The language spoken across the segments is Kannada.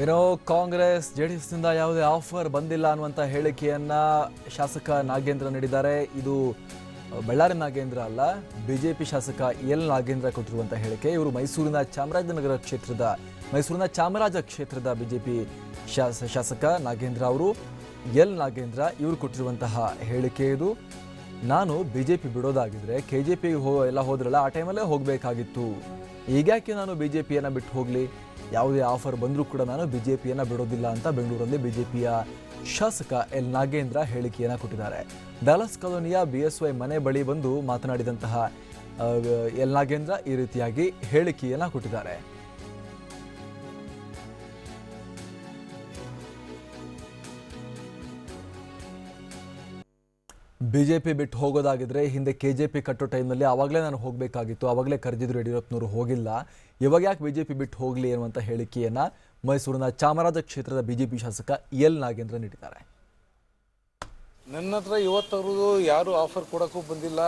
ಏನೋ ಕಾಂಗ್ರೆಸ್ ಜೆ ಡಿ ಎಸ್ನಿಂದ ಯಾವುದೇ ಆಫರ್ ಬಂದಿಲ್ಲ ಅನ್ನುವಂಥ ಹೇಳಿಕೆಯನ್ನ ಶಾಸಕ ನಾಗೇಂದ್ರ ನೀಡಿದ್ದಾರೆ. ಇದು ಬಳ್ಳಾರಿ ನಾಗೇಂದ್ರ ಅಲ್ಲ, ಬಿಜೆಪಿ ಶಾಸಕ ಎಲ್ ನಾಗೇಂದ್ರ ಕೊಟ್ಟಿರುವಂಥ ಹೇಳಿಕೆ. ಇವರು ಮೈಸೂರಿನ ಚಾಮರಾಜನಗರ ಕ್ಷೇತ್ರದ, ಮೈಸೂರಿನ ಚಾಮರಾಜ ಕ್ಷೇತ್ರದ ಬಿಜೆಪಿ ಶಾಸ, ಶಾಸಕ ನಾಗೇಂದ್ರ ಅವರು, ಎಲ್ ನಾಗೇಂದ್ರ ಇವರು ಕೊಟ್ಟಿರುವಂತಹ ಹೇಳಿಕೆ ಇದು. ನಾನು ಬಿ ಜೆ ಪಿ ಬಿಡೋದಾಗಿದ್ರೆ ಕೆ ಜೆ ಪಿಗೆ ಹೋ ಎಲ್ಲ ಹೋದ್ರಲ್ಲ, ಆ ಟೈಮಲ್ಲೇ ಹೋಗಬೇಕಾಗಿತ್ತು. ಈಗ್ಯಾಕೆ ನಾನು ಬಿ ಜೆ ಪಿಯನ್ನು ಬಿಟ್ಟು ಹೋಗಲಿ? ಯಾವುದೇ ಆಫರ್ ಬಂದರೂ ಕೂಡ ನಾನು ಬಿ ಜೆ ಪಿಯನ್ನು ಬಿಡೋದಿಲ್ಲ ಅಂತ ಬೆಂಗಳೂರಲ್ಲಿ ಬಿ ಜೆ ಪಿಯ ಶಾಸಕ ಎಲ್. ನಾಗೇಂದ್ರ ಹೇಳಿಕೆಯನ್ನು ಕೊಟ್ಟಿದ್ದಾರೆ. ಡಾಲಸ್ ಕಾಲೋನಿಯ ಬಿ ಎಸ್ ವೈ ಮನೆ ಬಳಿ ಬಂದು ಮಾತನಾಡಿದಂತಹ ಎಲ್. ನಾಗೇಂದ್ರ ಈ ರೀತಿಯಾಗಿ ಹೇಳಿಕೆಯನ್ನು ಕೊಟ್ಟಿದ್ದಾರೆ. ಬಿಜೆಪಿ ಬಿಟ್ಟು ಹೋಗೋದಾಗಿದ್ರೆ ಹಿಂದೆ ಕೆ ಜೆ ಪಿ ಕಟ್ಟೋ ಟೈಮ್ನಲ್ಲಿ ಆವಾಗಲೇ ನಾನು ಹೋಗಬೇಕಾಗಿತ್ತು. ಆವಾಗಲೇ ಕರೆದಿದ್ರು ಯಡಿಯೂರಪ್ಪನವರು ಹೋಗಿಲ್ಲ. ಇವಾಗ ಯಾಕೆ ಬಿಜೆಪಿ ಬಿಟ್ಟು ಹೋಗಲಿ ಅನ್ನುವಂಥ ಹೇಳಿಕೆಯನ್ನು ಮೈಸೂರಿನ ಚಾಮರಾಜ ಕ್ಷೇತ್ರದ ಬಿಜೆಪಿ ಶಾಸಕ ಎಲ್ ನಾಗೇಂದ್ರ ನೀಡಿದ್ದಾರೆ. ನನ್ನ ಹತ್ರ ಇವತ್ತವ್ರದ್ದು ಯಾರು ಆಫರ್ ಕೊಡೋಕ್ಕೂ ಬಂದಿಲ್ಲ.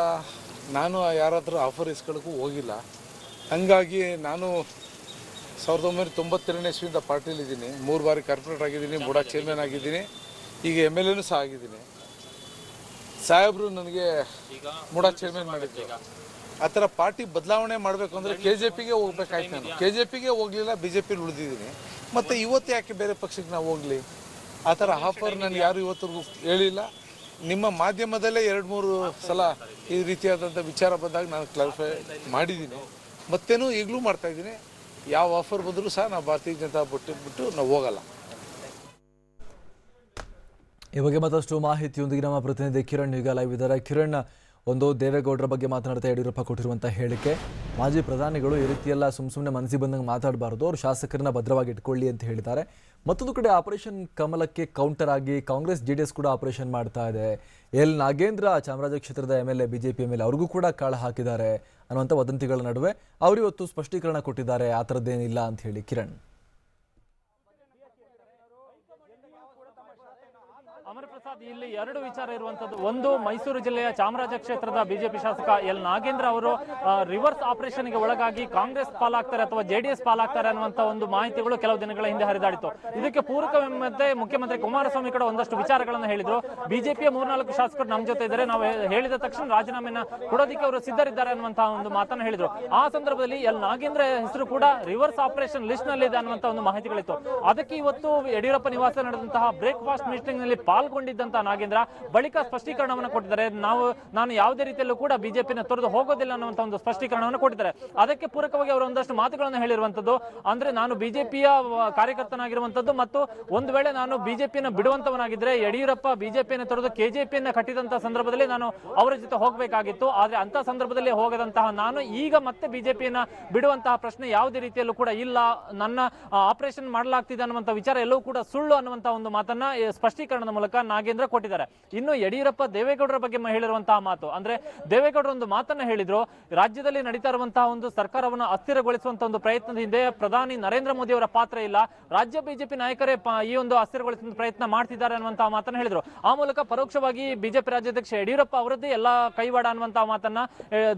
ನಾನು ಯಾರ ಆಫರ್ ಇಸ್ಕೊಳ್ಳೋಕ್ಕೂ ಹೋಗಿಲ್ಲ. ಹಂಗಾಗಿ ನಾನು ಸಾವಿರದ ಒಂಬೈನೂರ ತೊಂಬತ್ತೆರಡನೇ ಇಸ್ವಿಯಿಂದ ಪಾರ್ಟಿಲಿದ್ದೀನಿ ಮೂರು ಬಾರಿ ಕಾರ್ಪೊರೇಟ್ ಆಗಿದ್ದೀನಿ ಬುಡಾ ಚೇರ್ಮನ್ ಆಗಿದ್ದೀನಿ. ಈಗ ಎಂ ಎಲ್ ಎನೂ ಸಹ ಆಗಿದ್ದೀನಿ. ಸಾಹೇಬರು ನನಗೆ ಮೂಡ ಚೇರ್ಮನ್ ಮಾಡಿದ್ರು. ಆ ಥರ ಪಾರ್ಟಿ ಬದಲಾವಣೆ ಮಾಡಬೇಕು ಅಂದರೆ ಕೆ ಜೆ ಪಿಗೆ ಹೋಗ್ಬೇಕಾಯ್ತು ನಾನು. ಕೆ ಜೆ ಪಿಗೆ ಹೋಗಲಿಲ್ಲ ಬಿ ಜೆ ಪಿಲಿ ಉಳಿದಿದ್ದೀನಿ. ಮತ್ತು ಇವತ್ತು ಯಾಕೆ ಬೇರೆ ಪಕ್ಷಕ್ಕೆ ನಾವು ಹೋಗಲಿ? ಆ ಥರ ಆಫರ್ ನಾನು ಯಾರು ಇವತ್ತರೆಗೂ ಹೇಳಿಲ್ಲ. ನಿಮ್ಮ ಮಾಧ್ಯಮದಲ್ಲೇ ಎರಡು ಮೂರು ಸಲ ಈ ರೀತಿಯಾದಂಥ ವಿಚಾರ ಬಂದಾಗ ನಾನು ಕ್ಲಾರಿಫೈ ಮಾಡಿದ್ದೀನಿ. ಮತ್ತೇನು ಈಗಲೂ ಮಾಡ್ತಾಯಿದ್ದೀನಿ ಯಾವ ಆಫರ್ ಬಂದರೂ ಸಹ ನಾವು ಭಾರತೀಯ ಜನತಾ ಬಿಟ್ಟು ಬಿಟ್ಟು ನಾವು ಹೋಗಲ್ಲ. ಈ ಬಗ್ಗೆ ಮತ್ತಷ್ಟು ಮಾಹಿತಿಯೊಂದಿಗೆ ನಮ್ಮ ಪ್ರತಿನಿಧಿ ಕಿರಣ್ ಈಗ ಲೈವ್ ಇದ್ದಾರೆ. ಕಿರಣ್, ಒಂದು ದೇವೇಗೌಡರ ಬಗ್ಗೆ ಮಾತನಾಡ್ತಾ ಯಡಿಯೂರಪ್ಪ ಕೊಟ್ಟಿರುವಂತಹ ಹೇಳಿಕೆ. ಮಾಜಿ ಪ್ರಧಾನಿಗಳು ಈ ರೀತಿಯೆಲ್ಲ ಸುಮ್ ಸುಮ್ಮನೆ ಮನಸ್ಸಿಗೆ ಬಂದಂಗೆ ಮಾತಾಡಬಾರ್ದು. ಅವರು ಶಾಸಕರನ್ನ ಭದ್ರವಾಗಿ ಇಟ್ಕೊಳ್ಳಿ ಅಂತ ಹೇಳಿದ್ದಾರೆ. ಮತ್ತೊಂದು ಕಡೆ ಆಪರೇಷನ್ ಕಮಲಕ್ಕೆ ಕೌಂಟರ್ ಆಗಿ ಕಾಂಗ್ರೆಸ್, ಜೆ ಕೂಡ ಆಪರೇಷನ್ ಮಾಡ್ತಾ ಇದೆ. ಎಲ್ ನಾಗೇಂದ್ರ, ಚಾಮರಾಜ ಕ್ಷೇತ್ರದ M L A, BJP M L ಅವ್ರಿಗೂ ಕೂಡ ಕಾಳು ಹಾಕಿದ್ದಾರೆ ಅನ್ನುವಂಥ ವದಂತಿಗಳ ನಡುವೆ ಅವರಿವತ್ತು ಸ್ಪಷ್ಟೀಕರಣ ಕೊಟ್ಟಿದ್ದಾರೆ. ಆ ಥರದ್ದೇನಿಲ್ಲ ಅಂತ ಹೇಳಿ ಕಿರಣ್. ಅಮರ್ ಪ್ರಸಾದ್ ಇಲ್ಲಿ ಎರಡು ವಿಚಾರ ಇರುವಂತದ್ದು. ಒಂದು, ಮೈಸೂರು ಜಿಲ್ಲೆಯ ಚಾಮರಾಜ ಕ್ಷೇತ್ರದ ಬಿಜೆಪಿ ಶಾಸಕ ಎಲ್ ನಾಗೇಂದ್ರ ಅವರು ರಿವರ್ಸ್ ಆಪರೇಷನ್ಗೆ ಒಳಗಾಗಿ ಕಾಂಗ್ರೆಸ್ ಪಾಲಾಗ್ತಾರೆ ಅಥವಾ ಜೆಡಿಎಸ್ ಪಾಲಾಗ್ತಾರೆ ಅನ್ನುವಂತ ಒಂದು ಮಾಹಿತಿಗಳು ಕೆಲವು ದಿನಗಳ ಹಿಂದೆ ಹರಿದಾಡಿತು. ಇದಕ್ಕೆ ಪೂರಕವೆಂಬಂತೆ ಮುಖ್ಯಮಂತ್ರಿ ಕುಮಾರಸ್ವಾಮಿ ಕೂಡ ಒಂದಷ್ಟು ವಿಚಾರಗಳನ್ನು ಹೇಳಿದ್ರು. ಬಿಜೆಪಿಯ ಮೂರ್ನಾಲ್ಕು ಶಾಸಕರು ನಮ್ಮ ಜೊತೆ ಇದ್ದಾರೆ. ನಾವು ಹೇಳಿದ ತಕ್ಷಣ ರಾಜೀನಾಮೆನ ಕೊಡೋದಿಕ್ಕೆ ಅವರು ಸಿದ್ಧರಿದ್ದಾರೆ ಅನ್ನುವಂತಹ ಒಂದು ಮಾತನ್ನು ಹೇಳಿದ್ರು. ಆ ಸಂದರ್ಭದಲ್ಲಿ ಎಲ್ ನಾಗೇಂದ್ರ ಹೆಸರು ಕೂಡ ರಿವರ್ಸ್ ಆಪರೇಷನ್ ಲಿಸ್ಟ್ನಲ್ಲಿ ಇದೆ ಅನ್ನುವಂತ ಒಂದು ಮಾಹಿತಿಗಳಿತ್ತು. ಅದಕ್ಕೆ ಇವತ್ತು ಯಡಿಯೂರಪ್ಪ ನಿವಾಸ ನಡೆದಂತಹ ಬ್ರೇಕ್ಫಾಸ್ಟ್ ಮೀಟಿಂಗ್ನಲ್ಲಿ ಪಾಲ್ಗೊಂಡಿದ್ದಂತಹ ನಾಗೇಂದ್ರ, ಬಳಿಕ ಸ್ಪಷ್ಟೀಕರಣವನ್ನು ಕೊಟ್ಟಿದ್ದಾರೆ. ನಾವು, ನಾನು ಯಾವುದೇ ರೀತಿಯಲ್ಲೂ ಕೂಡ ಬಿಜೆಪಿನ ತೊರೆದು ಹೋಗೋದಿಲ್ಲ ಅನ್ನುವಂತ ಒಂದು ಸ್ಪಷ್ಟೀಕರಣವನ್ನು ಕೊಟ್ಟಿದ್ದಾರೆ. ಅದಕ್ಕೆ ಪೂರಕವಾಗಿ ಅವರು ಒಂದಷ್ಟು ಮಾತುಗಳನ್ನು ಹೇಳಿರುವಂತದ್ದು, ಅಂದ್ರೆ ನಾನು ಬಿಜೆಪಿಯ ಕಾರ್ಯಕರ್ತನಾಗಿರುವಂತದ್ದು ಮತ್ತು ಒಂದು ವೇಳೆ ನಾನು ಬಿಜೆಪಿಯನ್ನು ಬಿಡುವಂತವನಾಗಿದ್ರೆ ಯಡಿಯೂರಪ್ಪ ಬಿಜೆಪಿಯನ್ನು ತೊರೆದು ಕೆಜೆಪಿಯನ್ನು ಕಟ್ಟಿದಂತಹ ಸಂದರ್ಭದಲ್ಲಿ ನಾನು ಅವರ ಜೊತೆ ಹೋಗಬೇಕಾಗಿತ್ತು. ಆದ್ರೆ ಅಂತ ಸಂದರ್ಭದಲ್ಲಿ ಹೋಗದಂತಹ ನಾನು ಈಗ ಮತ್ತೆ ಬಿಜೆಪಿಯನ್ನ ಬಿಡುವಂತಹ ಪ್ರಶ್ನೆ ಯಾವುದೇ ರೀತಿಯಲ್ಲೂ ಕೂಡ ಇಲ್ಲ. ನನ್ನ ಆಪರೇಷನ್ ಮಾಡಲಾಗ್ತಿದೆ ಅನ್ನುವಂತ ವಿಚಾರ ಎಲ್ಲವೂ ಕೂಡ ಸುಳ್ಳು ಅನ್ನುವಂತಹ ಒಂದು ಮಾತನ್ನ ಸ್ಪಷ್ಟೀಕರಣದ ಮೂಲಕ ನಾಗೇಂದ್ರ ಕೊಟ್ಟಿದ್ದಾರೆ. ಇನ್ನು ಯಡಿಯೂರಪ್ಪ ದೇವೇಗೌಡರ ಬಗ್ಗೆ ಹೇಳಿರುವಂತಹ ಮಾತು, ಅಂದ್ರೆ ದೇವೇಗೌಡರ ಒಂದು ಮಾತನ್ನ ಹೇಳಿದ್ರು, ರಾಜ್ಯದಲ್ಲಿ ನಡೀತಾ ಇರುವಂತಹ ಒಂದು ಸರ್ಕಾರವನ್ನು ಅಸ್ಥಿರಗೊಳಿಸುವಂತಹ ಒಂದು ಪ್ರಯತ್ನದ ಹಿಂದೆ ಪ್ರಧಾನಿ ನರೇಂದ್ರ ಮೋದಿ ಅವರ ಪಾತ್ರ ಇಲ್ಲ. ರಾಜ್ಯ ಬಿಜೆಪಿ ನಾಯಕರೇ ಈ ಒಂದು ಅಸ್ಥಿರಗೊಳಿಸುವ ಪ್ರಯತ್ನ ಮಾಡ್ತಿದ್ದಾರೆ ಅನ್ನುವಂತಹ ಮಾತನ್ನ ಹೇಳಿದ್ರು. ಆ ಮೂಲಕ ಪರೋಕ್ಷವಾಗಿ ಬಿಜೆಪಿ ರಾಜ್ಯಾಧ್ಯಕ್ಷ ಯಡಿಯೂರಪ್ಪ ಅವರದ್ದೇ ಎಲ್ಲ ಕೈವಾಡ ಅನ್ನುವಂತಹ ಮಾತನ್ನ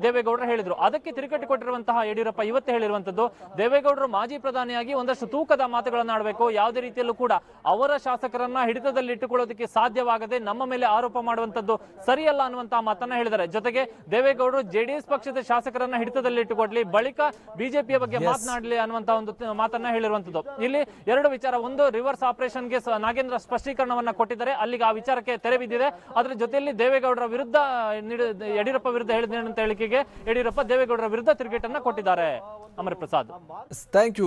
ದೇವೇಗೌಡರು ಹೇಳಿದ್ರು. ಅದಕ್ಕೆ ತಿರುಗಟ್ಟು ಕೊಟ್ಟಿರುವಂತಹ ಯಡಿಯೂರಪ್ಪ ಇವತ್ತೇ ಹೇಳಿರುವಂತದ್ದು, ದೇವೇಗೌಡರು ಮಾಜಿ ಪ್ರಧಾನಿಯಾಗಿ ಒಂದಷ್ಟು ತೂಕದ ಮಾತುಗಳನ್ನು ಆಡಬೇಕು. ಯಾವುದೇ ರೀತಿಯಲ್ಲೂ ಕೂಡ ಅವರ ಶಾಸಕರನ್ನ ಹಿಡಿತದಲ್ಲಿ ಇಟ್ಟುಕೊಳ್ಳೋದಕ್ಕೆ ಸಾಧ್ಯವಾಗದೆ ನಮ್ಮ ಮೇಲೆ ಆರೋಪ ಮಾಡುವಂತದ್ದು ಸರಿಯಲ್ಲ ಅನ್ನುವಂತಹ ಮಾತನ್ನ ಹೇಳಿದ್ದಾರೆ. ಜೊತೆಗೆ ದೇವೇಗೌಡರು ಜೆಡಿಎಸ್ ಪಕ್ಷದ ಶಾಸಕರನ್ನ ಹಿಡಿತದಲ್ಲಿ ಇಟ್ಟುಕೊಡ್ಲಿ ಬಳಿಕ ಬಿಜೆಪಿಯ ಬಗ್ಗೆ ಮಾತನಾಡಲಿ ಅನ್ನುವಂತಹ ಒಂದು ಮಾತನ್ನ ಹೇಳಿರುವಂತದ್ದು ಇಲ್ಲಿ ಎರಡು ವಿಚಾರ ಒಂದು ರಿವರ್ಸ್ ಆಪರೇಷನ್ಗೆ ಗೆ ನಾಗೇಂದ್ರ ಸ್ಪಷ್ಟೀಕರಣವನ್ನ ಕೊಟ್ಟಿದ್ದಾರೆ. ಅಲ್ಲಿಗೆ ಆ ವಿಚಾರಕ್ಕೆ ತೆರೆ ಬಿದ್ದಿದೆ. ಅದರ ಜೊತೆಯಲ್ಲಿ ದೇವೇಗೌಡರ ವಿರುದ್ಧ ಯಡಿಯೂರಪ್ಪ ವಿರುದ್ಧ ಹೇಳಿದ ಹೇಳಿಕೆಗೆ ಯಡಿಯೂರಪ್ಪ ದೇವೇಗೌಡರ ವಿರುದ್ಧ ತಿರುಗೇಟನ್ನ ಕೊಟ್ಟಿದ್ದಾರೆ. Amar Prasad thank you